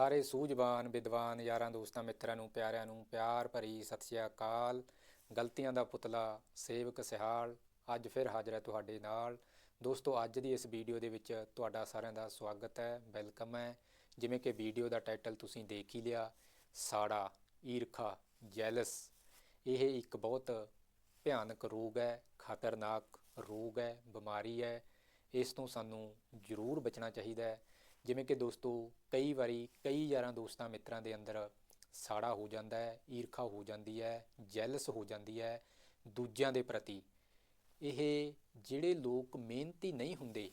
ਸਾਰੇ ਸੂਝਵਾਨ ਵਿਦਵਾਨ ਯਾਰਾਂ ਦੋਸਤਾਂ, ਮਿੱਤਰਾਂ ਨੂੰ, ਪਿਆਰਿਆਂ ਨੂੰ ਪਿਆਰ ਭਰੀ ਸਤਿ ਸ਼੍ਰੀ ਅਕਾਲ। ਗਲਤੀਆਂ ਦਾ ਪੁਤਲਾ, ਸੇਵਕ ਸਿਹਾਲ, ਅੱਜ ਫਿਰ ਹਾਜ਼ਰ ਹੈ ਤੁਹਾਡੇ ਨਾਲ। ਦੋਸਤੋ, ਅੱਜ ਦੀ ਇਸ ਵੀਡੀਓ ਦੇ ਵਿੱਚ ਤੁਹਾਡਾ ਸਾਰਿਆਂ ਦਾ ਸਵਾਗਤ ਹੈ, ਵੈਲਕਮ ਹੈ। ਜਿਵੇਂ ਕਿ ਵੀਡੀਓ ਦਾ ਟਾਈਟਲ ਤੁਸੀਂ ਦੇਖ ਹੀ ਲਿਆ, ਸਾੜਾ, ਈਰਖਾ, ਜੈਲਸ। ਇਹ ਇੱਕ ਬਹੁਤ ਭਿਆਨਕ ਰੋਗ ਹੈ, ਖਤਰਨਾਕ ਰੋਗ ਹੈ, ਬਿਮਾਰੀ ਹੈ। ਇਸ ਤੋਂ ਸਾਨੂੰ ਜ਼ਰੂਰ ਬਚਣਾ ਚਾਹੀਦਾ ਹੈ। ਜਿਵੇਂ ਕਿ ਦੋਸਤੋ, ਕਈ ਵਾਰੀ ਕਈ ਯਾਰਾਂ ਦੋਸਤਾਂ ਮਿੱਤਰਾਂ ਦੇ ਅੰਦਰ ਸਾੜਾ ਹੋ ਜਾਂਦਾ ਹੈ, ਈਰਖਾ ਹੋ ਜਾਂਦੀ ਹੈ ਜੈਲਸ ਹੋ ਜਾਂਦੀ ਹੈ ਦੂਜਿਆਂ ਦੇ ਪ੍ਰਤੀ। ਇਹ ਜਿਹੜੇ ਲੋਕ ਮਿਹਨਤੀ ਨਹੀਂ ਹੁੰਦੇ,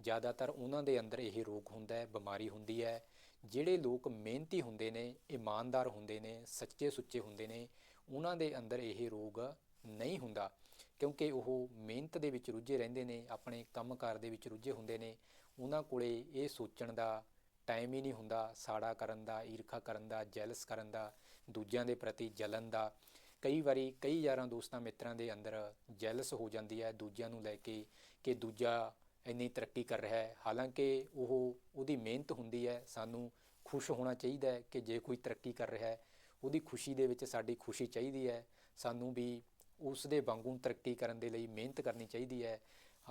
ਜ਼ਿਆਦਾਤਰ ਉਹਨਾਂ ਦੇ ਅੰਦਰ ਇਹ ਰੋਗ ਹੁੰਦਾ ਹੈ, ਬਿਮਾਰੀ ਹੁੰਦੀ ਹੈ। ਜਿਹੜੇ ਲੋਕ ਮਿਹਨਤੀ ਹੁੰਦੇ ਨੇ, ਇਮਾਨਦਾਰ ਹੁੰਦੇ ਨੇ, ਸੱਚੇ ਸੁੱਚੇ ਹੁੰਦੇ ਨੇ, ਉਹਨਾਂ ਦੇ ਅੰਦਰ ਇਹ ਰੋਗ ਨਹੀਂ ਹੁੰਦਾ। ਕਿਉਂਕਿ ਉਹ ਮਿਹਨਤ ਦੇ ਵਿੱਚ ਰੁੱਝੇ ਰਹਿੰਦੇ ਨੇ, ਆਪਣੇ ਕੰਮਕਾਰ ਦੇ ਵਿੱਚ ਰੁੱਝੇ ਹੁੰਦੇ ਨੇ, ਉਹਨਾਂ ਕੋਲੇ ਇਹ ਸੋਚਣ ਦਾ ਟਾਈਮ ਹੀ ਨਹੀਂ ਹੁੰਦਾ, ਸਾੜਾ ਕਰਨ ਦਾ, ਈਰਖਾ ਕਰਨ ਦਾ ਜੈਲਸ ਕਰਨ ਦਾ, ਦੂਜਿਆਂ ਦੇ ਪ੍ਰਤੀ ਜਲਨ ਦਾ। ਕਈ ਵਾਰੀ ਕਈ ਯਾਰਾਂ ਦੋਸਤਾਂ ਮਿੱਤਰਾਂ ਦੇ ਅੰਦਰ ਜੈਲਸ ਹੋ ਜਾਂਦੀ ਹੈ, ਦੂਜਿਆਂ ਨੂੰ ਲੈ ਕੇ ਕਿ ਦੂਜਾ ਇੰਨੀ ਤਰੱਕੀ ਕਰ ਰਿਹਾ ਹੈ। ਹਾਲਾਂਕਿ ਉਹ ਉਹਦੀ ਮਿਹਨਤ ਹੁੰਦੀ ਹੈ, ਸਾਨੂੰ ਖੁਸ਼ ਹੋਣਾ ਚਾਹੀਦਾ ਹੈ ਕਿ ਜੇ ਕੋਈ ਤਰੱਕੀ ਕਰ ਰਿਹਾ ਹੈ, ਉਹਦੀ ਖੁਸ਼ੀ ਦੇ ਵਿੱਚ ਸਾਡੀ ਖੁਸ਼ੀ ਚਾਹੀਦੀ ਹੈ। ਸਾਨੂੰ ਵੀ ਉਸ ਦੇ ਵਾਂਗੂ ਤਰੱਕੀ ਕਰਨ ਦੇ ਲਈ ਮਿਹਨਤ ਕਰਨੀ ਚਾਹੀਦੀ ਹੈ।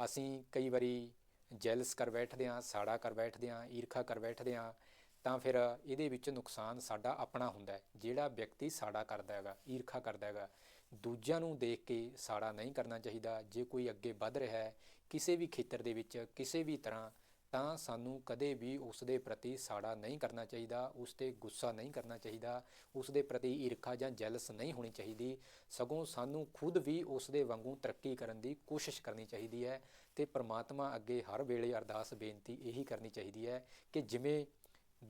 ਅਸੀਂ ਕਈ ਵਾਰੀ ਜੈਲਸ ਕਰ ਬੈਠਦੇ ਹਾਂ, ਸਾੜਾ ਕਰ ਬੈਠਦੇ ਹਾਂ, ਈਰਖਾ ਕਰ ਬੈਠਦੇ ਹਾਂ, ਤਾਂ ਫਿਰ ਇਹਦੇ ਵਿੱਚ ਨੁਕਸਾਨ ਸਾਡਾ ਆਪਣਾ ਹੁੰਦਾ ਹੈ। ਜਿਹੜਾ ਵਿਅਕਤੀ ਸਾੜਾ ਕਰਦਾ ਹੈਗਾ, ਈਰਖਾ ਕਰਦਾ ਹੈਗਾ, ਦੂਜਿਆਂ ਨੂੰ ਦੇਖ ਕੇ ਸਾੜਾ ਨਹੀਂ ਕਰਨਾ ਚਾਹੀਦਾ। ਜੇ ਕੋਈ ਅੱਗੇ ਵੱਧ ਰਿਹਾ ਹੈ, ਕਿਸੇ ਵੀ ਖੇਤਰ ਦੇ ਵਿੱਚ, ਕਿਸੇ ਵੀ ਤਰ੍ਹਾਂ ਤਾਂ ਸਾਨੂੰ ਕਦੇ ਵੀ ਉਸ ਦੇ ਪ੍ਰਤੀ ਸਾੜਾ ਨਹੀਂ ਕਰਨਾ ਚਾਹੀਦਾ ਉਸ ਤੇ ਗੁੱਸਾ ਨਹੀਂ ਕਰਨਾ ਚਾਹੀਦਾ ਉਸ ਦੇ ਪ੍ਰਤੀ ਈਰਖਾ ਜਾਂ ਜੈਲਸ ਨਹੀਂ ਹੋਣੀ ਚਾਹੀਦੀ। ਸਗੋਂ ਸਾਨੂੰ ਖੁਦ ਵੀ ਉਸ ਦੇ ਵਾਂਗੂ ਤਰੱਕੀ ਕਰਨ ਦੀ ਕੋਸ਼ਿਸ਼ ਕਰਨੀ ਚਾਹੀਦੀ ਹੈ ਤੇ ਪ੍ਰਮਾਤਮਾ ਅੱਗੇ ਹਰ ਵੇਲੇ ਅਰਦਾਸ ਬੇਨਤੀ ਇਹੀ ਕਰਨੀ ਚਾਹੀਦੀ ਹੈ ਕਿ ਜਿਵੇਂ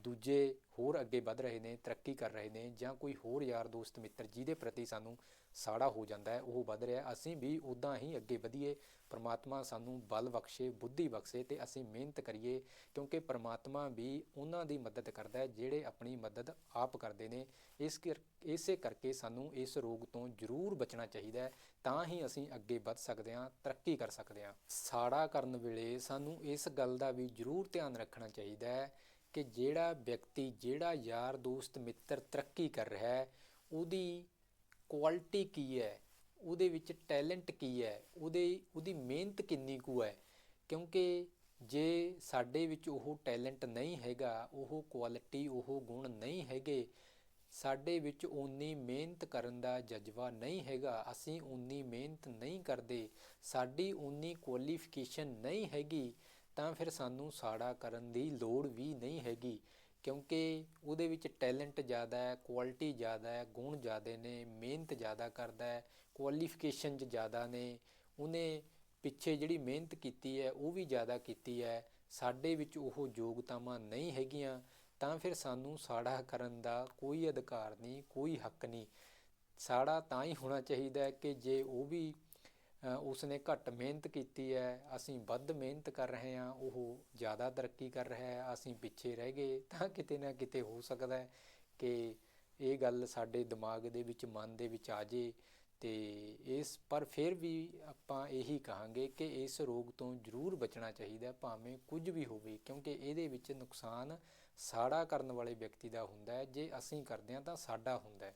ਦੂਜੇ ਹੋਰ ਅੱਗੇ ਵੱਧ ਰਹੇ ਨੇ, ਤਰੱਕੀ ਕਰ ਰਹੇ ਨੇ ਜਾਂ ਕੋਈ ਹੋਰ ਯਾਰ ਦੋਸਤ, ਮਿੱਤਰ ਜਿਹਦੇ ਪ੍ਰਤੀ ਸਾਨੂੰ ਸਾੜਾ ਹੋ ਜਾਂਦਾ ਹੈ, ਉਹ ਵੱਧ ਰਿਹਾ ਅਸੀਂ ਵੀ ਉਦਾਂ ਹੀ ਅੱਗੇ ਵਧੀਏ। ਪ੍ਰਮਾਤਮਾ ਸਾਨੂੰ ਬਲ ਬਖਸ਼ੇ, ਬੁੱਧੀ ਬਖਸ਼ੇ ਤੇ ਅਸੀਂ ਮਿਹਨਤ ਕਰੀਏ, ਕਿਉਂਕਿ ਪ੍ਰਮਾਤਮਾ ਵੀ ਉਹਨਾਂ ਦੀ ਮਦਦ ਕਰਦਾ ਹੈ, ਜਿਹੜੇ ਆਪਣੀ ਮਦਦ ਆਪ ਕਰਦੇ ਨੇ। ਇਸ ਕਰ, ਇਸੇ ਕਰਕੇ ਸਾਨੂੰ ਇਸ ਰੋਗ ਤੋਂ ਜ਼ਰੂਰ ਬਚਣਾ ਚਾਹੀਦਾ ਹੈ, ਤਾਂ ਹੀ ਅਸੀਂ ਅੱਗੇ ਵੱਧ ਸਕਦੇ ਹਾਂ, ਤਰੱਕੀ ਕਰ ਸਕਦੇ ਹਾਂ। ਸਾੜਾ ਕਰਨ ਵੇਲੇ ਸਾਨੂੰ ਇਸ ਗੱਲ ਦਾ ਵੀ ਜ਼ਰੂਰ ਧਿਆਨ ਰੱਖਣਾ ਚਾਹੀਦਾ ਹੈ ਕਿ ਜਿਹੜਾ ਵਿਅਕਤੀ, ਜਿਹੜਾ ਯਾਰ, ਦੋਸਤ, ਮਿੱਤਰ ਤਰੱਕੀ ਕਰ ਰਿਹਾ ਹੈ, ਉਹਦੀ ਕੁਆਲਿਟੀ ਕੀ ਹੈ? ਉਹਦੇ ਵਿੱਚ ਟੈਲੈਂਟ ਕੀ ਹੈ? ਉਹਦੇ, ਉਹਦੀ ਮਿਹਨਤ ਕਿੰਨੀ ਕੁ ਹੈ? ਕਿਉਂਕਿ ਜੇ ਸਾਡੇ ਵਿੱਚ ਉਹ ਟੈਲੈਂਟ ਨਹੀਂ ਹੈਗਾ, ਉਹ ਕੁਆਲਿਟੀ ਉਹ ਗੁਣ ਨਹੀਂ ਹੈਗੇ, ਸਾਡੇ ਵਿੱਚ ਉਨੀ ਮਿਹਨਤ ਕਰਨ ਦਾ ਜਜ਼ਬਾ ਨਹੀਂ ਹੈਗਾ, ਅਸੀਂ ਉਨੀ ਮਿਹਨਤ ਨਹੀਂ ਕਰਦੇ, ਸਾਡੀ ਉਨੀ ਕੁਆਲੀਫਿਕੇਸ਼ਨ ਨਹੀਂ ਹੈਗੀ ਤਾਂ ਫਿਰ ਸਾਨੂੰ ਸਾੜਾ ਕਰਨ ਦੀ ਲੋੜ ਵੀ ਨਹੀਂ ਹੈਗੀ, ਕਿਉਂਕਿ ਉਹਦੇ ਵਿੱਚ ਟੈਲੈਂਟ ਜ਼ਿਆਦਾ ਹੈ, ਕੁਆਲਿਟੀ ਜ਼ਿਆਦਾ ਹੈ, ਗੁਣ ਜ਼ਿਆਦਾ ਨੇ, ਮਿਹਨਤ ਜ਼ਿਆਦਾ ਕਰਦਾ ਹੈ, ਕੁਆਲੀਫਿਕੇਸ਼ਨ ਜ਼ਿਆਦਾ ਨੇ, ਉਹਨੇ ਪਿੱਛੇ ਜਿਹੜੀ ਮਿਹਨਤ ਕੀਤੀ ਹੈ, ਉਹ ਵੀ ਜ਼ਿਆਦਾ ਕੀਤੀ ਹੈ, ਸਾਡੇ ਵਿੱਚ ਉਹ ਯੋਗਤਾਵਾਂ ਨਹੀਂ ਹੈਗੀਆਂ, ਤਾਂ ਫਿਰ ਸਾਨੂੰ ਸਾੜਾ ਕਰਨ ਦਾ ਕੋਈ ਅਧਿਕਾਰ ਨਹੀਂ, ਕੋਈ ਹੱਕ ਨਹੀਂ। ਸਾੜਾ ਤਾਂ ਹੀ ਹੋਣਾ ਚਾਹੀਦਾ ਕਿ ਜੇ ਉਹ ਵੀ ਉਸਨੇ ਘੱਟ ਮਿਹਨਤ ਕੀਤੀ ਹੈ, ਅਸੀਂ ਵੱਧ ਮਿਹਨਤ ਕਰ ਰਹੇ ਹਾਂ, ਉਹ ਜ਼ਿਆਦਾ ਤਰੱਕੀ ਕਰ ਰਿਹਾ ਹੈ, ਅਸੀਂ ਪਿੱਛੇ ਰਹਿ ਗਏ, ਤਾਂ ਕਿਤੇ ਨਾ ਕਿਤੇ ਹੋ ਸਕਦਾ ਹੈ ਕਿ ਇਹ ਗੱਲ ਸਾਡੇ ਦਿਮਾਗ ਦੇ ਵਿੱਚ, ਮਨ ਦੇ ਵਿੱਚ ਆ ਜੇ ਤੇ ਇਸ, ਪਰ ਫਿਰ ਵੀ ਆਪਾਂ ਇਹੀ ਕਹਾਂਗੇ ਕਿ ਇਸ ਰੋਗ ਤੋਂ ਜ਼ਰੂਰ ਬਚਣਾ ਚਾਹੀਦਾ ਭਾਵੇਂ ਕੁਝ ਵੀ ਹੋਵੇ, ਕਿਉਂਕਿ ਇਹਦੇ ਵਿੱਚ ਨੁਕਸਾਨ ਸਾੜਾ ਕਰਨ ਵਾਲੇ ਵਿਅਕਤੀ ਦਾ ਹੁੰਦਾ ਹੈ, ਜੇ ਅਸੀਂ ਕਰਦੇ ਹਾਂ ਤਾਂ ਸਾਡਾ ਹੁੰਦਾ ਹੈ।